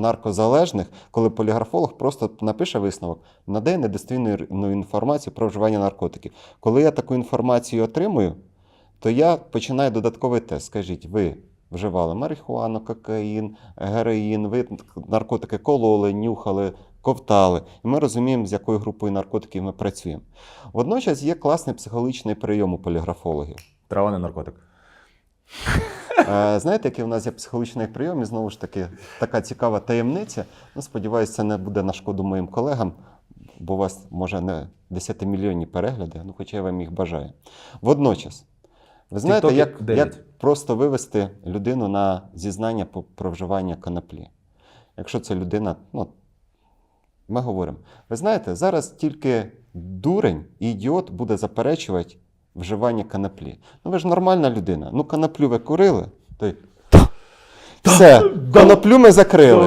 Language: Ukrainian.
наркозалежних, коли поліграфолог просто напише висновок, надає недостовірну ну, інформацію про вживання наркотиків. Коли я таку інформацію отримую, то я починаю додатковий тест. Скажіть, ви вживали марихуану, кокаїн, героїн, ви наркотики кололи, нюхали, ковтали. І ми розуміємо, з якою групою наркотиків ми працюємо. Водночас є класний психологічний прийом у поліграфологів. Трава не наркотик. Знаєте, який у нас є психологічний прийом, і знову ж таки така цікава таємниця. Ну, сподіваюся, це не буде на шкоду моїм колегам, бо у вас може не 10-мільйонні перегляди, ну хоча я вам їх бажаю. Водночас, ви знаєте, як, як просто вивести людину на зізнання про вживання коноплі? Якщо це людина, ну, ми говоримо. Ви знаєте, зараз тільки дурень і ідіот буде заперечувати вживання коноплі. Ну ви ж нормальна людина. Ну, коноплю ви курили, то й все, коноплю ми закрили.